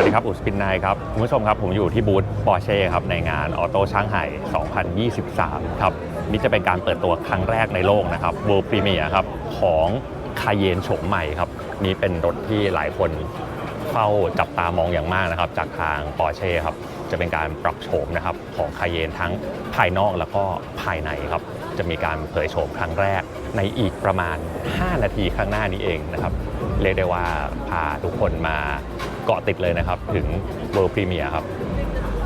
วัสดีครับ อุสปินนายครับ คุณผู้ชมครับ ผมอยู่ที่บูธปอร์เช่ครับ ในงานออโต้ช่างไห่ 2023 ครับ นี่จะเป็นการเปิดตัวครั้งแรกในโลกนะครับ World Premiere ครับ ของคาเยนโฉมใหม่ครับ นี่เป็นรถที่หลายคนเฝ้าจับตามองอย่างมากนะครับ จากทางปอร์เช่ครับ จะเป็นการปรับโฉมนะครับ ของคาเยนทั้งภายนอกแล้วก็ภายในครับ จะมีการเผยโฉมครั้งแรกในอีกประมาณ 5 นาทีข้างหน้านี้เองนะครับเรียกได้ว่าพาทุกคนมา กาะติดเลยนะครับ ถึง World Premiere ครับ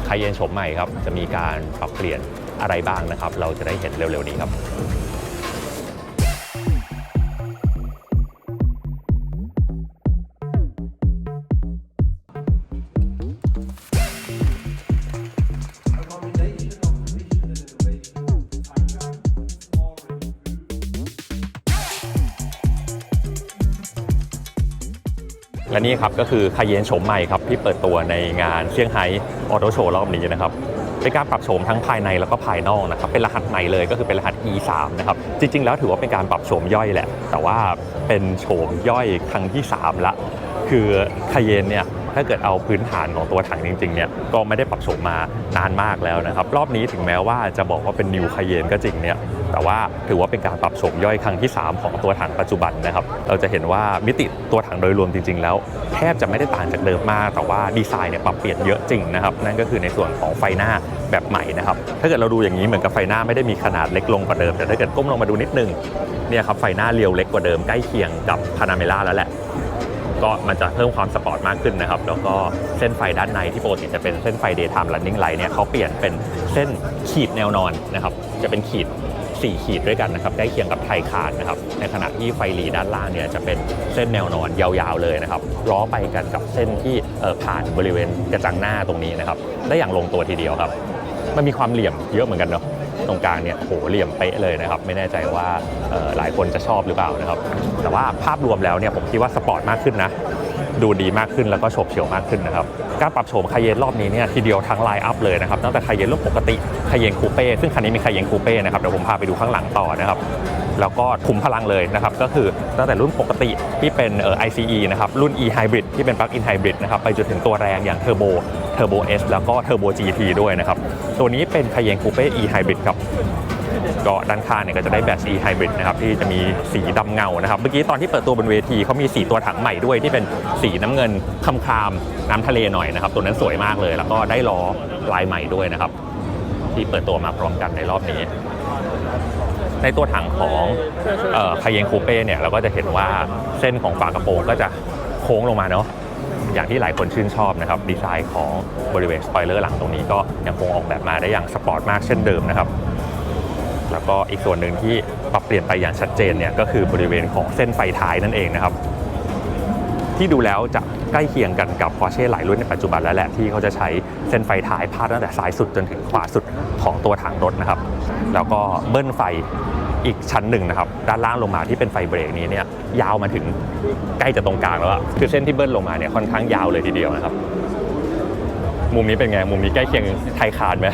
คาเยนชมใหม่ครับ จะมีการปรับเปลี่ยนอะไรบ้างนะครับ เราจะได้เห็นเร็วๆนี้ครับ และนี่ครับก็คือคาเยนโฉมใหม่ครับที่เปิดตัวในงานเซี่ยงไฮ้ออโตโชว์รอบนี้นะครับเป็นการปรับโฉมทั้งภายในแล้วก็ภายนอกนะครับเป็นรหัสใหม่เลยก็คือเป็นรหัส E3 นะครับจริง ๆ แล้วถือว่าเป็นการปรับโฉมย่อยแหละ แต่ว่าเป็นโฉมย่อยครั้งที่ 3 ละ คือคาเยนเนี่ยถ้าเกิดเอาพื้นฐานของตัวถังจริงๆเนี่ยก็ไม่ได้ปรับโฉมมานานมากแล้วนะครับ รอบนี้ถึงแม้ว่าจะบอกว่าเป็นนิวคาเยนก็จริงเนี่ย แต่ว่าถือว่าเป็นการปรับโฉมย่อยครั้งที่ 3 ของตัวถังปัจจุบันนะครับ เราจะเห็นว่ามิติตัวถังโดยรวมจริง ๆ แล้ว แทบจะไม่ได้ต่างจากเดิมมาก แต่ว่าดีไซน์เนี่ยปรับเปลี่ยนเยอะจริงนะครับ นั่นก็คือในส่วนของไฟหน้าแบบใหม่นะครับ ถ้าเกิดเราดูอย่างนี้เหมือนกับไฟหน้าไม่ได้มีขนาดเล็กลงกว่าเดิม แต่ถ้าเกิดก้มลงมาดูนิดนึงเนี่ยครับไฟหน้าเรียวเล็กกว่าเดิมใกล้เคียงกับพานาเมล่าแล้วแหละก็มันจะเพิ่มความสปอร์ตมากขึ้นนะครับ แล้วก็เส้นไฟด้านในที่ปกติจะเป็นเส้นไฟ daytime running light เนี่ยเขาเปลี่ยนเป็นเส้นขีดแนวนอนนะครับ จะเป็นขีด 4 ขีดด้วยกันนะครับใกล้เคียงกับไทยคานนะครับในขณะที่ไฟหลีด้านล่างเนี่ยจะเป็นเส้นแนวนอนยาวๆเลยนะครับล้อไปกันกับเส้นที่ผ่านบริเวณกระจังหน้าตรงนี้นะครับได้อย่างลงตัวทีเดียวครับ มันมีความเหลี่ยมเยอะเหมือนกันเนาะตรงกลางเนี่ยโหเหลี่ยมเป๊ะเลยนะครับ ไม่แน่ใจว่าหลายคนจะชอบหรือเปล่านะครับ แต่ว่าภาพรวมแล้วเนี่ยผมคิดว่าสปอร์ตมากขึ้นนะ ดูดีมากขึ้นแล้วก็โฉบเฉี่ยวมากขึ้นนะครับการปรับโฉมคายเยนรอบนี้เนี่ยทีเดียวทั้งไลน์อัพเลยนะครับตั้งแต่คายเยนรุ่นปกติคายเยนคูเป้ซึ่งคันนี้มีคายเยนคูเป้นะครับเดี๋ยวผมพาไปดูข้างหลังต่อนะครับแล้วก็ถุมพลังเลยนะครับก็คือตั้งแต่รุ่นปกติที่เป็นเอ่อ ICE นะครับรุ่น E Hybrid ที่เป็น Plug-in Hybrid นะครับไปจนถึงตัวแรงอย่าง Turbo Turbo S แล้วก็ Turbo GT ด้วยนะครับตัวนี้เป็นคายเยนคูเป้ E Hybrid ครับ ก็ด้านข้างเนี่ยก็จะได้แบต E Hybrid นะครับที่จะมีสีดำเงานะครับ เมื่อกี้ตอนที่เปิดตัวบนเวทีเขามีสีตัวถังใหม่ด้วยที่เป็นสีน้ำเงินคำคามๆน้ำทะเลหน่อยนะครับ ตัวนั้นสวยมากเลย แล้วก็ได้ล้อลายใหม่ด้วยนะครับ ที่เปิดตัวมาพร้อมกันในรอบนี้ในตัวถังของคาเยนคูเป้เนี่ยเราก็จะเห็นว่าเส้นของฝากระโปรงก็จะโค้งลงมาเนาะอย่างที่หลายคนชื่นชอบนะครับดีไซน์ของบริเวณสปอยเลอร์หลังตรงนี้ก็ยังคงออกแบบมาได้อย่างสปอร์ตมากเช่นเดิมนะครับ แล้วก็อีกส่วนหนึ่งที่ปรับเปลี่ยนไปอย่างชัดเจนเนี่ยก็คือบริเวณของเส้นไฟท้ายนั่นเองนะครับ ที่ดูแล้วจะใกล้เคียงกันกับ Porsche หลายรุ่นในปัจจุบันแล้วแหละที่เขาจะใช้เส้นไฟท้ายพาดตั้งแต่ซ้ายสุดจนถึงขวาสุดของตัวถังรถนะครับ แล้วก็เบิ้ลไฟอีกชั้นหนึ่งนะครับ ด้านล่างลงมาที่เป็นไฟเบรกนี้เนี่ยยาวมาถึงใกล้จะตรงกลางแล้วอะคือเส้นที่เบิ้ลลงมาเนี่ยค่อนข้างยาวเลยทีเดียวนะครับ มุมนี้เป็นไง มุมนี้ใกล้เคียงไทยคานไหม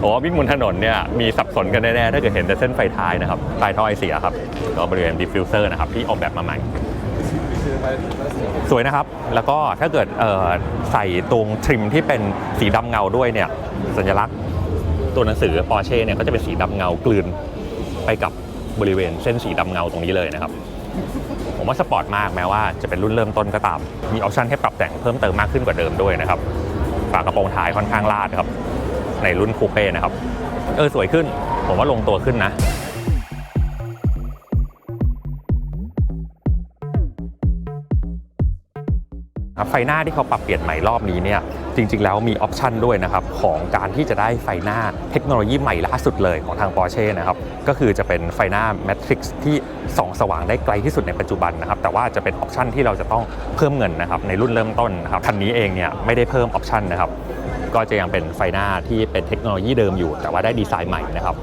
โอ้วิ่งบนถนนเนี่ยมีสับสนกันแน่ๆถ้าเกิดเห็นแต่เส้นไฟท้ายนะครับใต้ท่อไอเสียครับก็บริเวณดิฟฟิวเซอร์นะครับที่ออกแบบมาใหม่สวยนะครับ แล้วก็ถ้าเกิดเอ่อใส่ตรงทริมที่เป็นสีดำเงาด้วยเนี่ย สัญลักษณ์ตัวหนังสือ Porsche เนี่ยก็จะเป็นสีดำเงากลืนไปกับบริเวณเส้นสีดำเงาตรงนี้เลยนะครับ ผมว่าสปอร์ตมากแม้ว่าจะเป็นรุ่นเริ่มต้นก็ตาม มีออปชันให้ปรับแต่งเพิ่มเติมมากขึ้นกว่าเดิมด้วยนะครับ ฝากระโปรงท้ายค่อนข้างลาดครับ ในรุ่นคูเป้นะครับ เออสวยขึ้น ผมว่าลงตัวขึ้นนะไฟหน้าที่เขาปรับเปลี่ยนใหม่รอบนี้เนี่ย จริงๆ แล้วมีออปชันด้วยนะครับของการที่จะได้ไฟหน้าเทคโนโลยีใหม่ล่าสุดเลยของทาง Porsche นะครับก็คือจะเป็นไฟหน้า Matrix ที่ส่องสว่างได้ไกลที่สุดในปัจจุบันนะครับแต่ว่าจะเป็นออปชันที่เราจะต้องเพิ่มเงินนะครับในรุ่นเริ่มต้นนะครับคันนี้เองเนี่ยไม่ได้เพิ่มออปชันนะครับก็จะยังเป็นไฟหน้าที่เป็นเทคโนโลยีเดิมอยู่ แต่ว่าได้ดีไซน์ใหม่นะครับ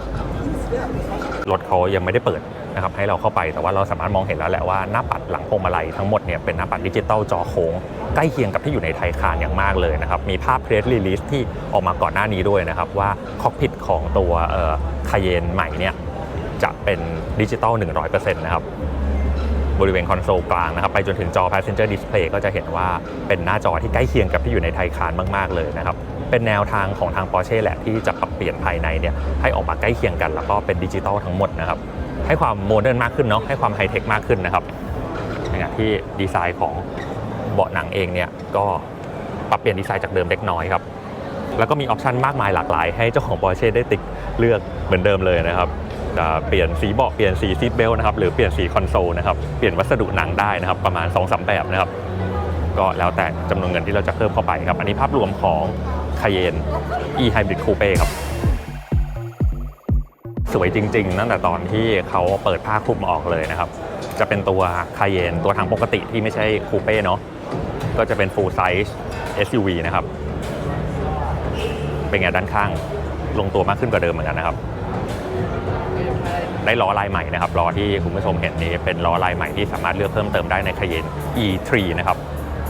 รถเขายังไม่ได้เปิดนะครับให้เราเข้าไปแต่ว่าเราสามารถมองเห็นแล้วแหละว่าหน้าปัดหลังพวงมาลัยทั้งหมดเนี่ยเป็นหน้าปัดดิจิตอลจอโค้งใกล้เคียงกับที่อยู่ในไทยคานอย่างมากเลยนะครับมีภาพเพรสรีลิสที่ออกมาก่อนหน้านี้ด้วยนะครับว่าคอกพิทของตัวคาเยนใหม่เนี่ยจะเป็นดิจิตอล100%นะครับบริเวณคอนโซลกลางนะครับไปจนถึงจอ Passenger Display ก็จะเห็นว่าเป็นหน้าจอที่ใกล้เคียงกับที่อยู่ในไทยคานมาก ๆ เลยนะครับ เป็นแนวทางของทาง Porsche แหละที่จะปรับเปลี่ยนภายในเนี่ยให้ออกมาใกล้เคียงกัน แล้วก็เป็นดิจิตอลทั้งหมดนะครับให้ความโมเดิร์นมากขึ้นเนาะให้ความไฮเทคมากขึ้นนะครับในขณะที่ดีไซน์ของเบาะหนังเองเนี่ยก็ปรับเปลี่ยนดีไซน์จากเดิมเล็กน้อยครับแล้วก็มีออปชันมากมายหลากหลาย ให้เจ้าของ Porsche ได้ติ๊กเลือกเหมือนเดิมเลยนะครับเปลี่ยนสีเบาะเปลี่ยนสีซีทเบลนะครับหรือเปลี่ยนสีคอนโซลนะครับเปลี่ยนวัสดุหนังได้นะครับประมาณ2อสแบบนะครับก็แล้วแต่จำนวนเงินที่เราจะเพิ่มเข้าไปครับ อันนี้ภาพรวมของ Cayenne e Hybrid Coupe ครับ สวยจริงๆตั้งแต่ตอนที่เขาเปิดผ้าคลุมออกเลยนะครับ จะเป็นตัว Cayenne ตัวถังปกติที่ไม่ใช่คูเป้เนาะก็จะเป็น full size SUV นะครับ เป็นไงด้านข้างลงตัวมากขึ้นกว่าเดิมเหมือนกันนะครับ ได้ล้อลายใหม่นะครับล้อที่คุณผู้ชมเห็นนี้เป็นล้อลายใหม่ที่สามารถเลือกเพิ่มเติมได้ใน Cayenne E3 นะครับ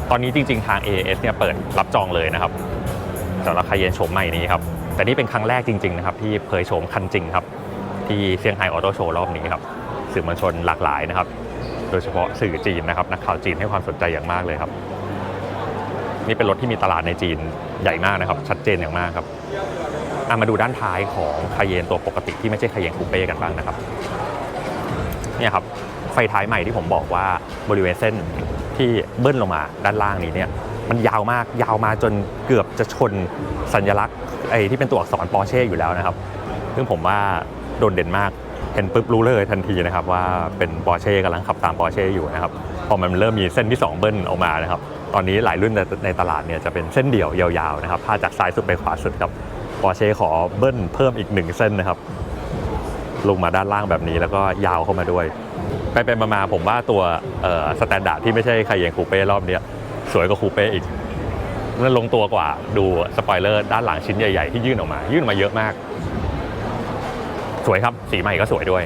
ตอนนี้จริง ๆ ทาง a s เนี่ยเปิดรับจองเลยนะครับ สำหรับ Cayenne โฉมใหม่นี้ครับ แต่นี่เป็นครั้งแรกจริงๆนะครับที่เผยโฉมคันจริงครับ ที่เซี่ยงไฮ้ออโต้โชว์รอบนี้ครับสื่อมวลชนหลากหลายนะครับ โดยเฉพาะสื่อจีนนะครับนักข่าวจีนให้ความสนใจอย่างมากเลยครับ นี่เป็นรถที่มีตลาดในจีนใหญ่มากนะครับ ชัดเจนอย่างมากครับมาดูด้านท้ายของคาเยนตัวปกติที่ไม่ใช่คาเยนคูเป้กันบ้างนะครับเนี่ยครับไฟท้ายใหม่ที่ผมบอกว่าบริเวณเส้นที่เบิ้ลลงมาด้านล่างนี้เนี่ย มันยาวมากยาวมาจนเกือบจะชนสัญลักษณ์ไอ้ที่เป็นตัวอักษรปอร์เช่อยู่แล้วนะครับ ซึ่งผมว่าโดดเด่นมากเห็นปุ๊บรู้เลยทันทีนะครับว่าเป็นปอร์เช่กำลังขับตามปอร์เช่อยู่นะครับพอมันเริ่มมีเส้นที่ 2 เบิ้ลออกมานะครับตอนนี้หลายรุ่นในในตลาดเนี่ยจะเป็นเส้นเดี่ยวยาวๆนะครับพาจากซ้ายสุดไปขวาสุดครับปอร์เช่ขอเบิ้ลเพิ่มอีกหนึ่งเส้นนะครับ ลงมาด้านล่างแบบนี้แล้วก็ยาวเข้ามาด้วย ไปเป็นมาผมว่าตัวสแตนดาร์ดที่ไม่ใช่คาเยนคูเป้รอบเนี้ย สวยกว่าคูเป้อีกนั่นลงตัวกว่าดูสปอยเลอร์ด้านหลังชิ้นใหญ่ ๆ ที่ยื่นออกมา ยื่นออกมาเยอะมาก สวยครับสีใหม่ก็สวยด้วย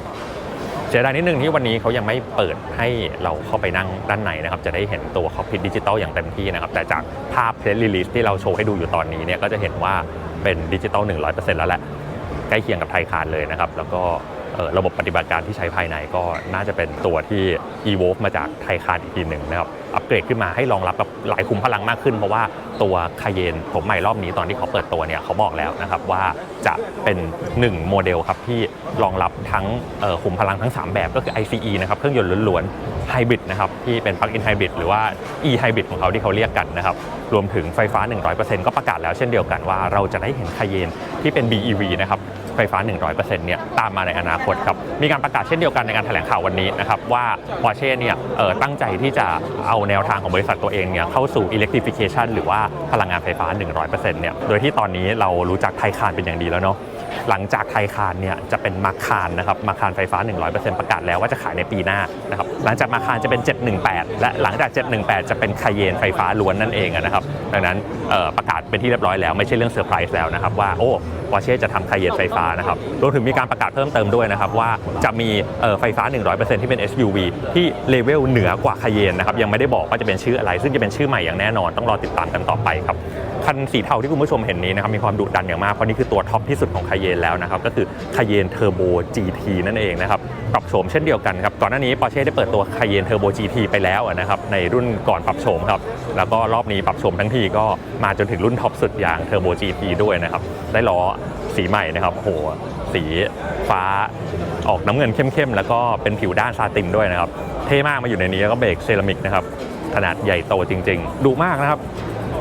เสียดายนิดนึงที่วันนี้เขายังไม่เปิดให้เราเข้าไปนั่งด้านในนะครับ จะได้เห็นตัวคอพิ t ดิจิตอลอย่างเต็มที่นะครับ แต่จากภาพเพลรีลิสที่เราโชว์ให้ดูอยู่ตอนนี้เนี่ยก็จะเห็นว่าเป็นดิจิตอล100%แล้วแหละใกล้เคียงกับไทยคานเลยนะครับ แล้วก็ ระบบปฏิบัติการที่ใช้ภายในก็น่าจะเป็นตัวที่ evolve มาจากไทยคานอีกทีหนึ่งนะครับ อัปเกรดขึ้นมาให้รองรับกับหลายคุมพลังมากขึ้น เพราะว่าตัวคาเยนผมใหม่รอบนี้ตอนที่เขาเปิดตัวเนี่ยเขาบอกแล้วนะครับว่าจะเป็น 1 โมเดลครับที่รองรับทั้งคุมพลังทั้ง 3 แบบก็คือ ICE นะครับเครื่องยนต์ล้วนๆไฮบริดนะครับที่เป็น plug-in hybrid หรือว่า e hybrid ของเขาที่เขาเรียกกันนะครับรวมถึงไฟฟ้า 100%ก็ประกาศแล้วเช่นเดียวกันว่าเราจะได้เห็นคาเยนที่เป็น BEV นะครับ ไฟฟ้า 100%เนี่ยตามมาในอนาคตครับมีการประกาศเช่นเดียวกันในการแถลงข่าววันนี้นะครับว่าวอร์เชสเนี่ยเออตั้งใจที่จะเอาแนวทางของบริษัทตัวเองเนี่ยเข้าสู่ electrification หรือว่าพลังงานไฟฟ้า 100%เนี่ยโดยที่ตอนนี้เรารู้จักไทยคานเป็นอย่างดีแล้วเนาะ หลังจากไทยคานเนี่ยจะเป็นมาคารนะครับมาคารไฟฟ้า 100%ประกาศแล้วว่าจะขายในปีหน้านะครับหลังจากมาคารจะเป็น 718 และหลังจาก 718 จะเป็นคาเยนไฟฟ้าล้วนนั่นเองนะครับดังนั้นประกาศเป็นที่เรียบร้อยแล้วไม่ใช่เรื่องเซอร์ไพรส์แล้วนะครับว่าโอ้ปอเช่จะทำคาเยนไฟฟ้านะครับรวมถึงมีการประกาศเพิ่มเติมด้วยนะครับว่าจะมีไฟฟ้า 100%ที่เป็น SUV ที่เลเวลเหนือกว่าคาเยนนะครับยังไม่ได้บอกว่าจะเป็นชื่ออะไร ซึ่งจะเป็นชื่อใหม่อย่างแน่นอนต้องรอติดตามกันต่อไปครับ คันสีเทาที่คุณผู้ชมเห็นนี้นะครับมีความดุดันอย่างมาก เพราะนี่คือตัวท็อปที่สุดของคาเยนแล้วนะครับก็คือคาเยนเทอร์โบ GT นั่นเองนะครับปรับโฉมเช่นเดียวกันครับก่อนหน้านี้ปอร์เช่ได้เปิดตัวคาเยนเทอร์โบ GT ไปแล้วนะครับในรุ่นก่อนปรับโฉมครับแล้วก็รอบนี้ปรับโฉมทั้งทีก็มาจนถึงรุ่นท็อปสุดอย่างเทอร์โบ GT ด้วยนะครับได้ล้อสีใหม่นะครับโหสีฟ้าออกน้ำเงินเข้มๆ แล้วก็เป็นผิวด้านซาตินด้วยนะครับ เท่มากมาอยู่ในนี้แล้วก็เบรกเซรามิกนะครับ ขนาดใหญ่โตจริงๆดุมากนะครับ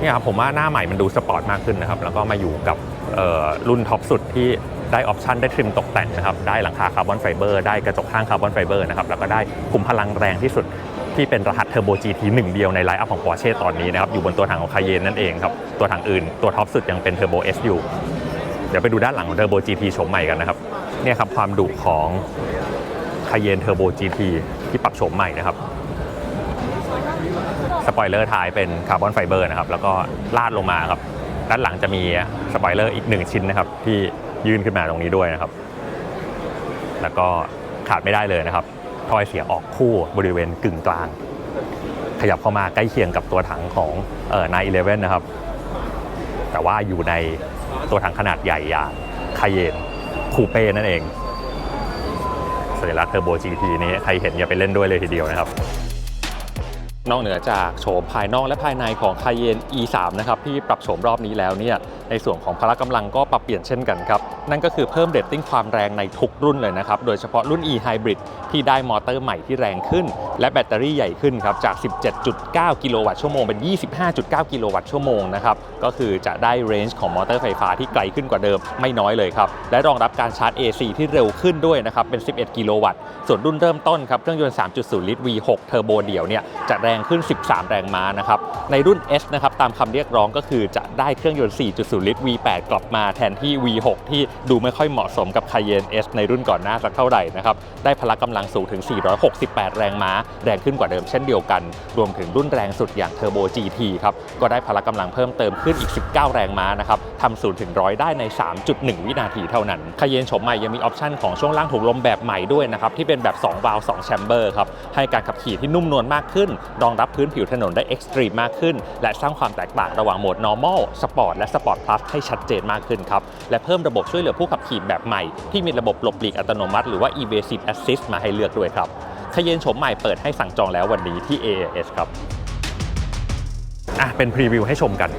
เนี่ยครับผมว่าหน้าใหม่มันดูสปอร์ตมากขึ้นนะครับ แล้วก็มาอยู่กับรุ่นท็อปสุดที่ได้ออปชันได้ทริมตกแต่งนะครับ ได้หลังคาคาร์บอนไฟเบอร์ได้กระจกข้างคาร์บอนไฟเบอร์นะครับ แล้วก็ได้คุมพลังแรงที่สุดที่เป็นรหัสเทอร์โบ GT หนึ่งเดียวในไลน์อัพของ Porsche ตอนนี้นะครับ อยู่บนตัวถังของคาเยนนั่นเองครับ ตัวถังอื่นตัวท็อปสุดยังเป็นเทอร์โบ S อยู่ เดี๋ยวไปดูด้านหลังของเทอร์โบ GT โฉมใหม่กันนะครับ เนี่ยครับความดุของคาเยนเทอร์โบ GT ที่ปรับโฉมใหม่นะครับ สปอยเลอร์ท้ายเป็นคาร์บอนไฟเบอร์นะครับแล้วก็ลาดลงมาครับด้านหลังจะมีสปอยเลอร์อีกหนึ่งชิ้นนะครับที่ยื่นขึ้นมาตรงนี้ด้วยนะครับ แล้วก็ขาดไม่ได้เลยนะครับทอยเสียออกคู่บริเวณกึ่งกลาง ขยับเข้ามาใกล้เคียงกับตัวถังของเอ่อ911นะครับ แต่ว่าอยู่ในตัวถังขนาดใหญ่อย่างคาเยนคูเป้นั่นเอง สัญลักษณ์เทอร์โบ GT นี้ใครเห็นอย่าไปเล่นด้วยเลยทีเดียวนะครับ นอกเหนือจากโฉมภายนอกและภายในของคายเยน e 3นะครับที่ปรับโฉมรอบนี้แล้วเนี่ยในส่วนของพละกำลังก็ปรับเปลี่ยนเช่นกันครับ นั่นก็คือเพิ่มเรตติ้งความแรงในทุกรุ่นเลยนะครับ โดยเฉพาะรุ่น E Hybrid ที่ได้มอเตอร์ใหม่ที่แรงขึ้น และแบตเตอรี่ใหญ่ขึ้นครับ จาก 17.9 กิโลวัตต์ชั่วโมงเป็น 25.9 กิโลวัตต์ชั่วโมงนะครับ ก็คือจะได้เรนจ์ของมอเตอร์ไฟฟ้าที่ไกลขึ้นกว่าเดิมไม่น้อยเลยครับ และรองรับการชาร์จ AC ที่เร็วขึ้นด้วยนะครับ เป็น 11 กิโลวัตต์ ส่วนรุ่นเริ่มต้นครับ เครื่องยนต์ 3.0 ลิตร V6 เทอร์โบเดี่ยวเนี่ยจะแรงขึ้น 13 แรงม้านะครับ ในรุ่น S นะครับตามคำเรียกร้องก็คือจะได้เครื่องยนต์ 4.0 ลิตร V8 กลับมาแทนที่ V6 ที่ดูไม่ค่อยเหมาะสมกับ Cayenne S ในรุ่นก่อนหน้าสักเท่าไหร่นะครับ ได้พละกำลังสูงถึง 468 แรงม้า แรงขึ้นกว่าเดิมเช่นเดียวกัน รวมถึงรุ่นแรงสุดอย่าง Turbo GT ครับ ก็ได้พละกำลังเพิ่มเติมขึ้นอีก 19 แรงม้านะครับทำศูนย์ถึงร้อยได้ใน 3.1 วินาทีเท่านั้น Cayenne โฉมใหม่ยังมีออปชันของช่วงล่างถุงลมแบบใหม่ด้วยนะครับ ที่เป็นแบบ 2 วาล์ว2แชมเบอร์ครับ ให้การขับขี่ที่นุ่มนวลมากขึ้น รองรับพื้นผิวถนนได้เอ็กซ์ตรีมมากขึ้น และสร้างความแตกต่างระหว่างโหมด normal sport และ sport plus ให้ชัดเจนมากขึ้นครับ และเพิ่มระบบช่วยเหลือผู้ขับขี่แบบใหม่ ที่มีระบบหลบหลีกอัตโนมัติ หรือว่า evasive assist มาให้เลือกด้วยครับขยเยนโฉมใหม่เปิดให้สั่งจองแล้ววันนี้ที่ AAS ครับ อะ เป็นพรีวิวให้ชมกัน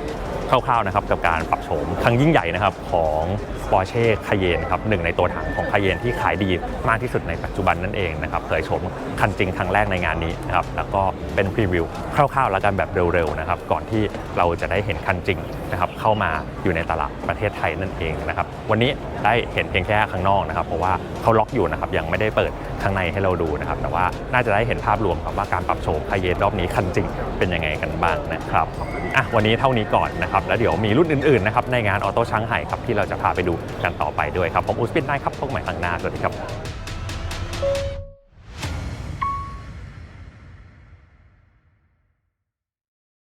คร่าวๆนะครับกับการปรับโฉมครั้งยิ่งใหญ่นะครับของ Porsche Cayenne ครับหนึ่งในตัวถังของ Cayenne ที่ขายดีมากที่สุดในปัจจุบันนั่นเองนะครับเผยโฉมคันจริงครั้งแรกในงานนี้นะครับแล้วก็เป็นพรีวิวคร่าวๆ แล้วกันแบบเร็วๆนะครับก่อนที่เราจะได้เห็นคันจริงนะครับเข้ามาอยู่ในตลาดประเทศไทยนั่นเองนะครับวันนี้ได้เห็นเพียงแค่ข้างนอกนะครับเพราะว่าเขาล็อกอยู่นะครับยังไม่ได้เปิดข้างในให้เราดูนะครับแต่ว่าน่าจะได้เห็นภาพรวมครับว่าการปรับโฉม Cayenne รอบนี้คันจริงเป็นยังไงกันบ้างนะครับอะวันนี้เท่านี้ก่อนนะครับแล้วเดี๋ยวมีรุ่นอื่นๆนะครับในงานออโต้ช้างไห่ครับที่เราจะพาไปดูกันต่อไปด้วยครับผมอุสปินได้ครับพบใหม่ครั้งหน้าสวัสดีครับ